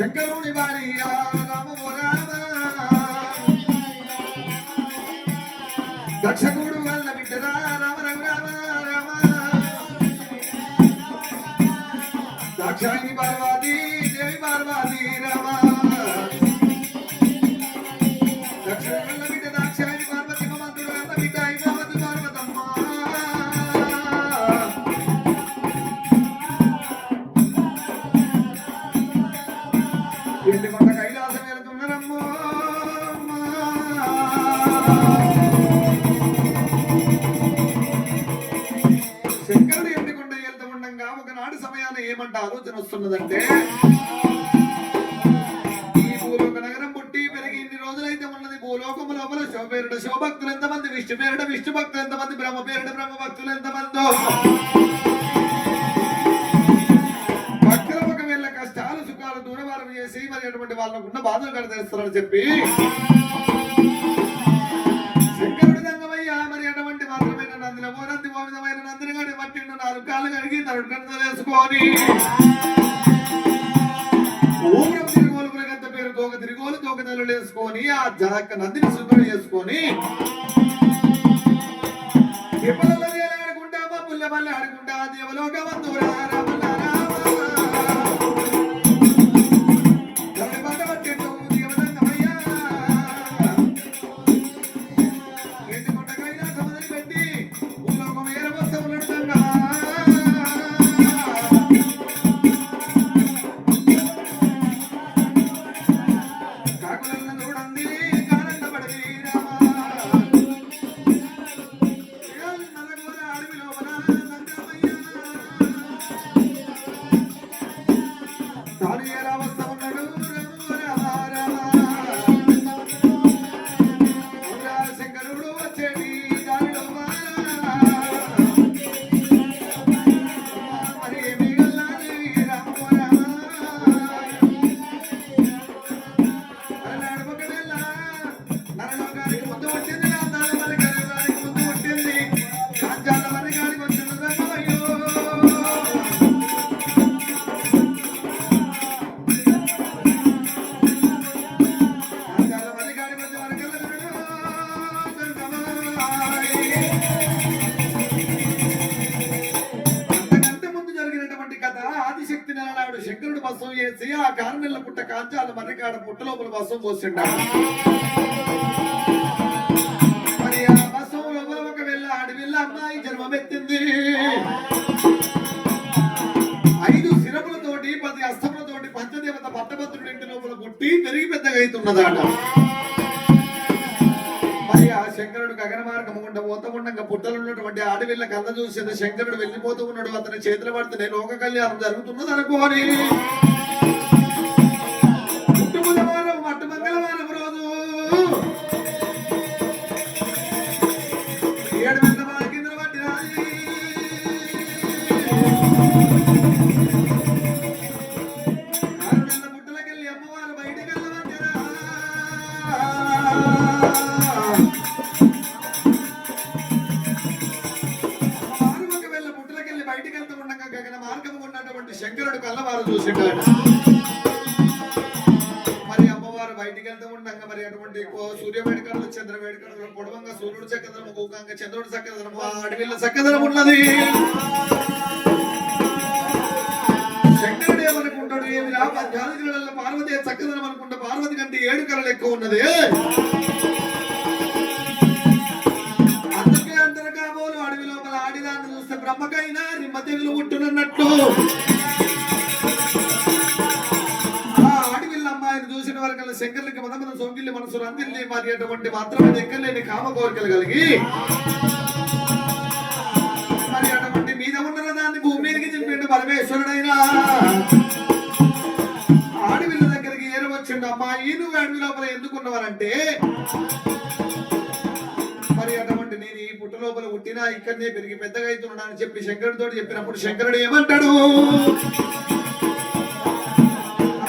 Shankaruni Bariya. వస్తున్నదంటే ఈ భూలోక నగరం పుట్టి పెరిగి ఇన్ని రోజులైతే ఉన్నది భూలోకము లోపల శివ పేరుడు శివభక్తులు ఎంతమంది? విష్ణు పేరుడు విష్ణు భక్తులు ఎంతమంది? బ్రహ్మ పేరుడు బ్రహ్మ భక్తులు ఎంతమందో? భక్తుల ఒకవేళ కష్టాలు సుఖాలు దూరవారం చేసి మరి అటువంటి వాళ్ళకు ఉన్న బాధలు కడతేస్తారని చెప్పి నందిన ఓరంతి ఓ విధమైన నందిని గడి పట్టిండు నాలుగు కాళ్ళు కడిగి తరుడు కన్ను వేసుకొని ఊరం తిరుగోలు పురగంత పేరు తోక తిరిగోలు తోక తల్లులు వేసుకొని ఆ జనక్క నందిని శుభ్రం చేసుకొని విపలలో ఆడుకుంటా మబ్బుల్ల మళ్ళీ ఆడుకుంటా దేవలోక బంధువురా రామల్ల రామ. அவஸ்தை ఆ కారణెల్ల పుట్ట కాంచాల మర్రికాడ పుట్ట లోపల బస్సం పోసిండ. మరి ఆ బస్సం లోపల ఒక వెళ్ళ అడవిల్ల అమ్మాయి జన్మమెత్తింది. ఐదు శిరములతోటి పది అస్తములతోటి పంచదేవత పట్టభద్రుడి ఇంటి లోపల పుట్టి పెరిగి పెద్దగా అవుతున్నదాట. మరి శంకరుడు గగన మార్గం గుండా పోతూ ఉండగా పుట్టలు ఉన్నటువంటి అడవిళ్ళ కళ్ళ చూసిన శంకరుడు వెళ్ళిపోతూ ఉన్నాడు. అతని చేతులు పడితేనే లోక కళ్యాణం జరుగుతున్నది అనుకోని. పుట్టు బుధవారం మట్టు మంగళవారం రోజు. ఏడు మంది వాళ్ళ కింద ఉన్నటువంటి శంకరుడు కళ్ళవారు చూసిండాడు మరి అమ్మవారు బయటికి వెళ్తూ ఉండగా మరి అటువంటి సూర్య వేడుకలు చంద్ర వేడుకలు పొడవంగా సూర్యుడు చక్కదనము ఒక్కొక్క చంద్రుడు చక్కదనం ఆ అడవిలో చక్కదనం ఉన్నది. శంకరుడు ఏమనుకుంటాడు? ఏమి రా పార్వతి చక్కదనం అనుకుంటా పార్వతి కంటే ఏడు కళలు ఎక్కువ ఉన్నది. తెగులు పుట్టునున్నట్లు చూసిన వారికి శంకర్లకి మన మన సోకిల్లి మనసు రందిల్లి మరి అటువంటి మాత్రమే ఎక్కలేని కామ కోరికలు కలిగి. మరి అటువంటి మీద ఉన్న దాన్ని భూమి మీదకి చెప్పిండు పరమేశ్వరుడైనా. ఆడవిల్ల దగ్గరికి ఏరవచ్చిండు అమ్మా ఈ నువ్వు అడవి లోపల ఎందుకున్నవారంటే పుట్టినా ఇక్కడనే పెరిగి పెద్దగా అవుతున్నాను అని చెప్పి శంకరుడితో చెప్పినప్పుడు శంకరుడు ఏమంటాడు?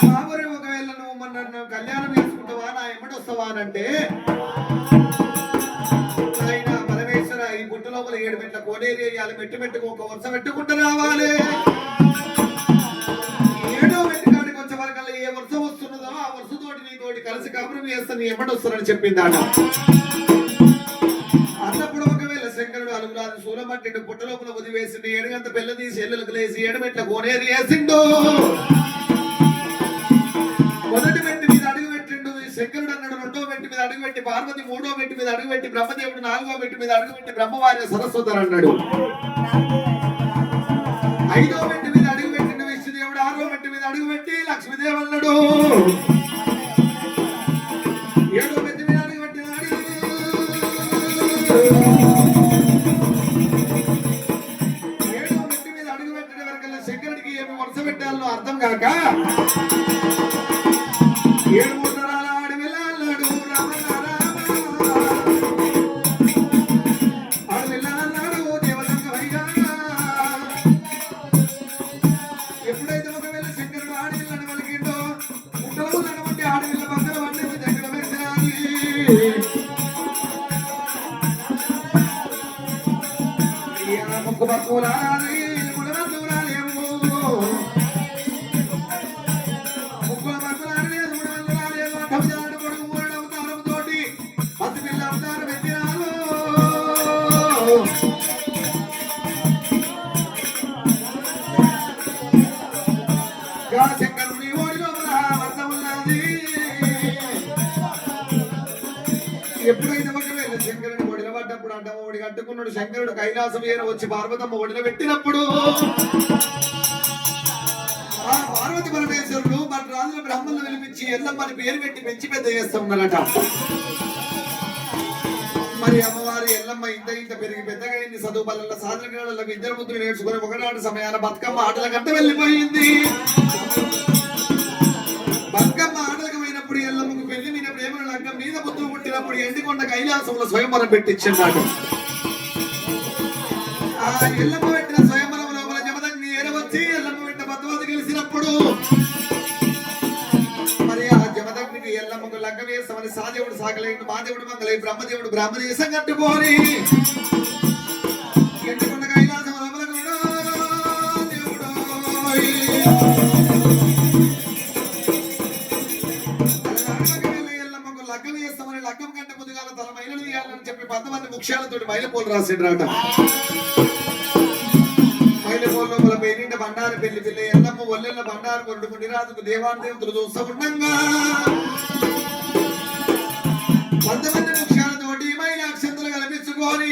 బాబురే ఒకవేళ నువ్వు మన నన్ను కళ్యాణం చేసుకుంటావా? నా ఎమ్మటి వస్తావా? అని అంటే ఆయన పరమేశ్వర ఈ గుట్ట లోపల ఏడు మెట్ల కోడేరి వేయాలి. మెట్టు మెట్టుకు ఒక వరుస పెట్టుకుంటూ రావాలి. ఏడో మెట్టు కాడికి వచ్చే ఏ వరుస వస్తున్నదో ఆ వరుసతోటి నీతోటి కలిసి కాపురం చేస్తా నీ ఎమ్మటి వస్తానని చెప్పింది ఆడ శంకరుడు అలుగురాజు సూలమట్టిండు పుట్టలోపల వదివేసిండు ఏడుగంత పిల్ల తీసి ఎల్లులకు లేసి ఏడుమెట్ల కోనేరు వేసిండు. మొదటి మెట్టి మీద అడుగు పెట్టిండు ఈ శంకరుడు అన్నాడు రెండో మెట్టి మీద అడుగు పెట్టి పార్వతి మూడో మెట్టి మీద అడుగు పెట్టి బ్రహ్మదేవుడు నాలుగో మెట్టి మీద అడుగు పెట్టి బ్రహ్మవారి సరస్వతి అన్నాడు. ఐదో మెట్టి మీద అడుగు పెట్టిండు విష్ణుదేవుడు ఆరో మెట్టి మీద అడుగు పెట్టి లక్ష్మీదేవి అన్నాడు. శంకరుడికి ఏమి వరుస పెట్టాలో అర్థం కాక ఏడు ఎప్పుడైతే ఒకవేళ శంకరుని ఒడిన పడ్డప్పుడు అడ్డం కట్టుకున్నాడు శంకరుడు కైలాసం ఏర వచ్చి పార్వతమ్మ ఒడిన పెట్టినప్పుడు. ఆ పార్వతి పరమేశ్వరుడు మన రాజుల బ్రహ్మలను విలిపించి ఎల్లమ్మని పేరు పెట్టి పెంచి పెద్ద చేస్తున్నాడట మరి అమ్మవారి ఎల్లమ్మ ఇంత ఇంత పెరిగి పెద్దగా అయింది చదువు బల్ల సాధన క్రీడల ఇద్దరు ముద్దులు నేర్చుకుని ఒకనాడు సమయాన బతుకమ్మ ఆటల గంట వెళ్ళిపోయింది. బతుకమ్మ ఆటలకు పోయినప్పుడు ఎల్లమ్మకు పెళ్ళి మీద ప్రేమల లంక మీద బుద్ధులు పుట్టినప్పుడు ఎండికొండ కైలాసంలో స్వయంవరం పెట్టించాడు నాకు ఆ ఎల్లమ్మ పెట్టిన స్వయంవరం లోపల జమదగ్ని ఏరవచ్చి ఎల్లమ్మ పెట్టిన భద్రవతి గెలిచినప్పుడు మరి ఆ జమదగ్నికి ఎల్లమ్మకు లంక వేస్తామని సాదేవుడు సాగలేడు మాదేవుడు మంగళ బ్రహ్మదేవుడు బ్రహ్మదేశం కట్టుకోని ముఖ్యాలతోటి మైలపోలు రాసిండ్రట. మైలపోలు లోపల పేరింట బండారు పెళ్ళి పిల్ల ఎల్లమ్మ ఒల్లెల్ల బండారు కొరుడు మునిరాజుకు దేవాన్ దేవతలు చూస్తూ ఉండంగా. కొంతమంది ముఖ్యాలతోటి మైల అక్షంతలు కల్పించుకొని